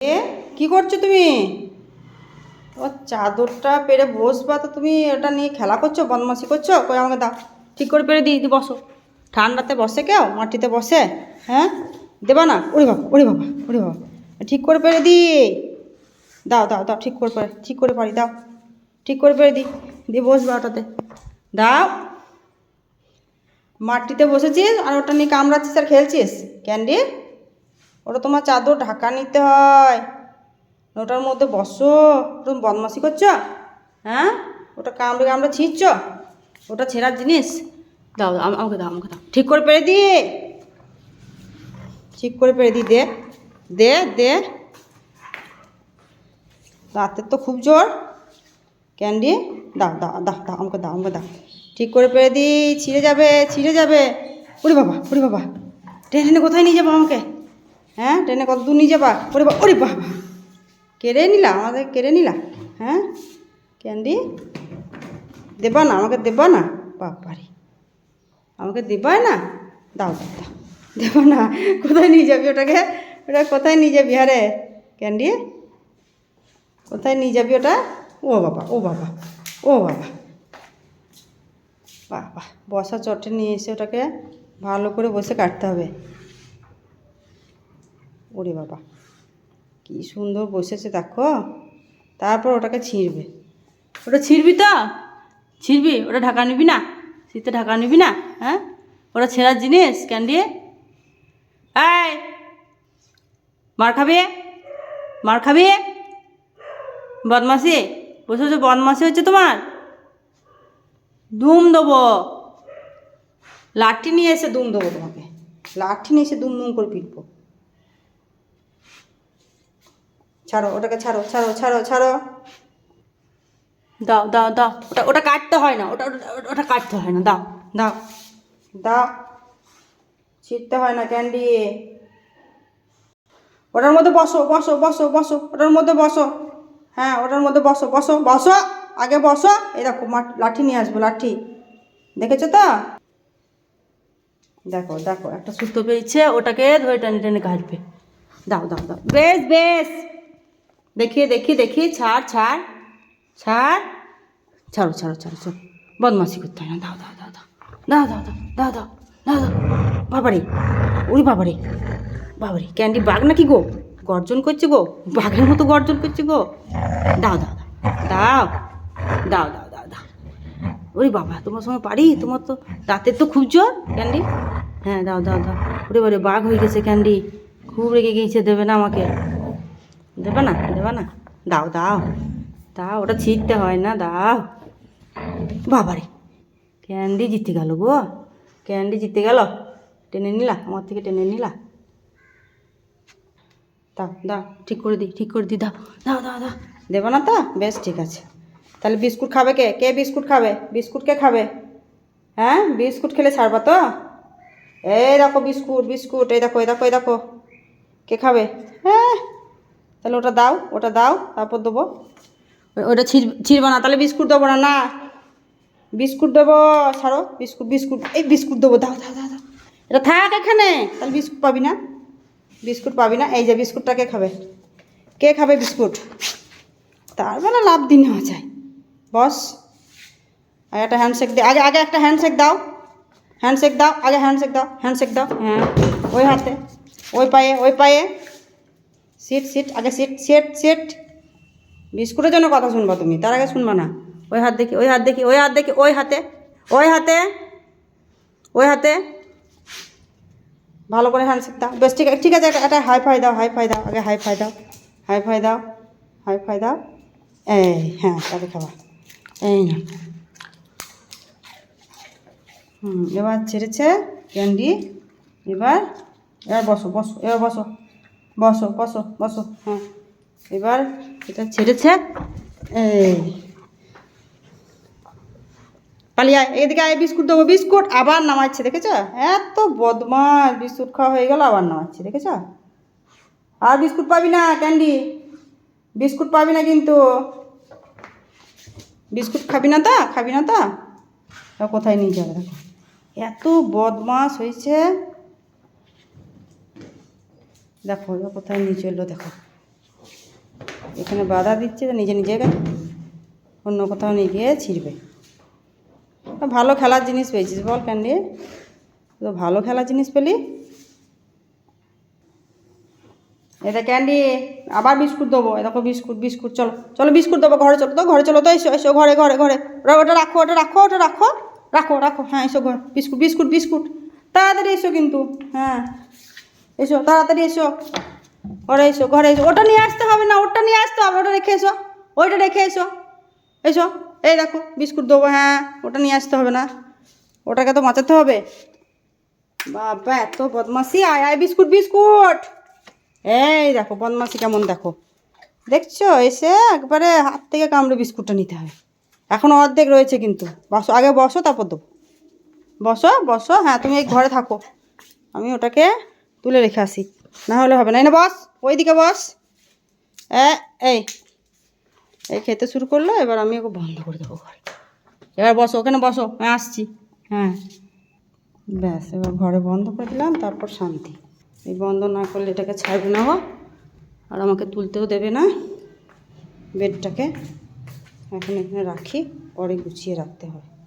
এ, কি করছ তুমি? ও চাদরটা পেরে বসবা তো তুমি, ওটা নিয়ে খেলা করছ বদমাসি করছ? কই আমাকে দাও। ঠিক করে পেরে দিই দি, বসো। ঠান্ডাতে বসে কেউ? মাটিতে বসে? হ্যাঁ? দেবা না? ওরে বাবা ওরে বাবা ওরে বাবা। ঠিক করে পেরে দি। দাও দাও দাও, ঠিক করে পেরে, ঠিক করে পারি, দাও। ঠিক করে পেরে দি, দিয়ে বসবা ওটাতে। দাও। মাটিতে বসেছিস আর ওটা নিয়ে কামড়াচ্ছিস আর খেলছিস? ক্যান্ডি? ওটা তোমার চাদর ঢাকা নিতে হয়। ওটার মধ্যে বসো। তুমি বদমাসি করছ? হ্যাঁ? ওটা কামড়ে কামড়ে ছিঁড়ছ? ওটা ছেঁড়ার জিনিস? দাও দাও, আমাকে দাও আমাকে দাও। ঠিক করে পেরে দি। ঠিক করে পেরে দি দে। দে দে। রাতের তো খুব জোর। ক্যান্ডি? দাও দাও দাও দাও আমাকে দাও আমাকে দাও। ঠিক করে পেরে দি। ছিঁড়ে যাবে ছিঁড়ে যাবে। ওরে বাবা ওরে বাবা। ট্রেনে কোথায় নিয়ে যাব আমাকে? হ্যাঁ ট্রেনে কত দূর নিয়ে যাবা? ওরে বা ওরে বাবা। কেড়ে নিলা? আমাদের কেড়ে নিলা? হ্যাঁ? ক্যান্ডি দেবা না, আমাকে দেবা না? বাবারি আমাকে দেবাই না? দাও দাও দাও। দেবা না? কোথায় নিয়ে যাবি ওটাকে? ওটা কোথায় নিয়ে যাবি? আরে ক্যান্ডি কোথায় নিয়ে যাবি ওটা? ও বাবা ও বাবা ও বাবা। বাবা বসা চটে নিয়ে এসে ওটাকে ভালো করে বসে কাটতে হবে। ওরে বাবা, কি সুন্দর বসেছে দেখো। তারপর ওটাকে ছিঁড়বে। ওটা ছিঁড়বি তো? ছিঁড়বি? ওটা ঢাকা নিবি না? শীতে ঢাকা নিবি না? হ্যাঁ? ওটা ছেঁড়ার জিনিস, ক্যান্ডি? এই! মার খাবি? মার খাবি? বদমাসি বসে বসে বদমাসি হচ্ছে তোমার? দুম দেবো। লাঠি নিয়ে এসে দুম দেবো তোমাকে। লাঠি নিয়ে এসে দুম দুম করে পিটবো। ছাড়ো ওটাকে ছাড়ো ছাড়ো ছাড়ো ছাড়ো। দাও দাও দাও। ওটা ওটা কাটতে হয় না ওটা ওটা- কাটতে হয় না দাও দাও। দাও। ছিটতে হয় না ক্যান্ডি। ওটার মধ্যে বসো বসো বসো বসো ওটার মধ্যে বসো। হ্যাঁ ওটার মধ্যে বসো বসো বসো আগে বসো। এই দেখো মাঠ- লাঠি নিয়ে আসব লাঠি। দেখেছ তো? দেখো দেখো একটা সুতো পেয়েছে ওটাকে ধরে টেনে টেনে কাটবে। দাও দাও দাও। বেশ বেশ। দেখি দেখি দেখি ছাড় ছাড় ছাড় ছাড়ো ছাড়ো ছাড়ো ছাড়ো বদমাসি করতে হয় না দাও দাও দাও দাও দাও দাও দাও দাও দাও দাও দাও বাবারে ওরে বাবারে বাবারে ক্যান্ডি বাঘ নাকি গো গর্জন করছে গো বাঘের মতো গর্জন করছে গো দাও দাও দাও দাও দাও দাও দাও ওরে বাবা তোমার সঙ্গে পারি তোমার তো দাঁতের তো খুব জোর ক্যান্ডি হ্যাঁ দাও দাও দাও ওরে বারে বাঘ হয়ে গেছে ক্যান্ডি খুব রেগে গিয়েছে দেবে না আমাকে দেবে না দেবে না। দাও দাও। দাও, ওটা ছিটতে হয় না, দাও। বাবারে, ক্যান্ডি জিতে গেল গো। ক্যান্ডি জিতে গেল। টেনে নিলা, আমার থেকে টেনে নিলা। দাও দাও, ঠিক করে দিই, ঠিক করে দিই, দাও দাও দাও দাও। দেবো না তো? বেশ, ঠিক আছে। তাহলে বিস্কুট খাবে কে? কে বিস্কুট খাবে? বিস্কুট কে খাবে? হ্যাঁ বিস্কুট খেলে ছাড়বা তো? এই দেখো বিস্কুট বিস্কুট, এই দেখো এই দেখো এই দেখো। কে খাবে? হ্যাঁ। তাহলে ওটা দাও ওটা দাও, তারপর দেবো। ওটা ছিঁড় ছিঁড়বা না, তাহলে বিস্কুট দেবো না না। বিস্কুট দেবো, ছাড়ো, বিস্কুট বিস্কুট, এই বিস্কুট দেবো দাও দাও দাও। এটা থাক এখানে। তাহলে বিস্কুট পাবি না। বিস্কুট পাবি না, এই যে বিস্কুটটা কে খাবে? কে খাবে বিস্কুট? তার মানে লাভ দিন নেওয়া যায়। বস, আগে একটা হ্যান্ডশেক দে, আগে আগে একটা হ্যান্ডশেক দাও। হ্যান্ডশেক দাও, আগে হ্যান্ডশেক দাও হ্যান্ডশেক দাও হ্যাঁ ওই হাতে, ওই পায়ে ওই পায়ে। সিট সিট, আগে সিট সিট সিট। বিস্কুটের জন্য কথা শুনবা তুমি, তার আগে শুনবা না। ওই হাত দেখি, ওই হাত দেখি, ওই হাত দেখি, ওই হাতে ওই হাতে ওই হাতে। ভালো করে হ্যান্ডশেক দাও। বেশ, ঠিক ঠিক আছে একটা হাই ফাই দাও হাই ফাই দাও, আগে হাই ফাই দাও হাই ফাই দাও হাই ফাই দাও। এই হ্যাঁ তাকে খাবা। এই না হুম, এবার ছেড়েছে ক্যান্ডি এবার এবার বসো বসো, এবার বসো। বসো বসো বসো। হ্যাঁ। এবার এটা ছেড়েছে। এই। পালিয়ে এদিকে আয় বিস্কুট দেবো বিস্কুট। আবার নামাচ্ছে দেখেছ? এত বদমাস বিস্কুট খাওয়া হয়ে গেল আবার নামাচ্ছে দেখেছ? আর বিস্কুট পাবি না ক্যান্ডি। বিস্কুট পাবি না কিন্তু। বিস্কুট খাবি না তা খাবি না তা। তা কোথায় নিয়ে যাবে দেখো? এত বদমাস হয়েছে। দেখো, এবার কোথায় নিয়ে চলল দেখো। এখানে বাধা দিচ্ছে নিজে নিজে অন্য কোথাও নিয়ে গিয়ে ছিঁড়বে। ভালো খেলার জিনিস পেয়েছিস বল, ক্যান্ডি। তো ভালো খেলার জিনিস পেলি? এটা ক্যান্ডি, আবার বিস্কুট দেবো। দেখো বিস্কুট বিস্কুট, চলো চলো বিস্কুট দেবো ঘরে, চলো তো ঘরে, চলো তো, এসো এসো ঘরে ঘরে ঘরে। ওটা রাখো ওটা রাখো ওটা রাখো রাখো রাখো। হ্যাঁ এসো ঘর। Biscuit biscuit biscuit. তাড়াতাড়ি এসো কিন্তু। হ্যাঁ। এসো, তাড়াতাড়ি এসো। ঘরে এসো ঘরে এসো। ওটা নিয়ে আসতে হবে না, ওটা নিয়ে আসতে হবে, ওটা রেখে এসো। ওইটা রেখে এসো। এসো, এই দেখো, বিস্কুট দেবো হ্যাঁ ওটা নিয়ে আসতে হবে না। ওটাকে তো বাঁচাতে হবে। বাবা, এত বদমাসি আয় আয়, বিস্কুট বিস্কুট। এই দেখো বদমাসি কেমন দেখো। দেখছ, এসে একবারে হাত থেকে কামড়ে বিস্কুটটা নিতে হবে এখনও অর্ধেক রয়েছে কিন্তু। বসো, আগে বসো, তারপর দেবো। বসো বসো হ্যাঁ তুমি এই ঘরে থাকো। আমি ওটাকে তুলে রেখে আসি। না হলে হবে না। না বস, ওইদিকে বস। এ, এই এই খেতে শুরু করল, এবার আমি ওকে বন্ধ করে দেবো ঘরে। এবার বসো, ওখানে বসো আমি আসছি। হ্যাঁ। ব্যাস, এবার ঘরে বন্ধ করে দিলাম, তারপর শান্তি। এই বন্ধ না করলে এটাকে ছাড়বে না আর আমাকে তুলতেও দেবে না। বেডটাকে এখন এখানে রাখি, পরে গুছিয়ে রাখতে হবে।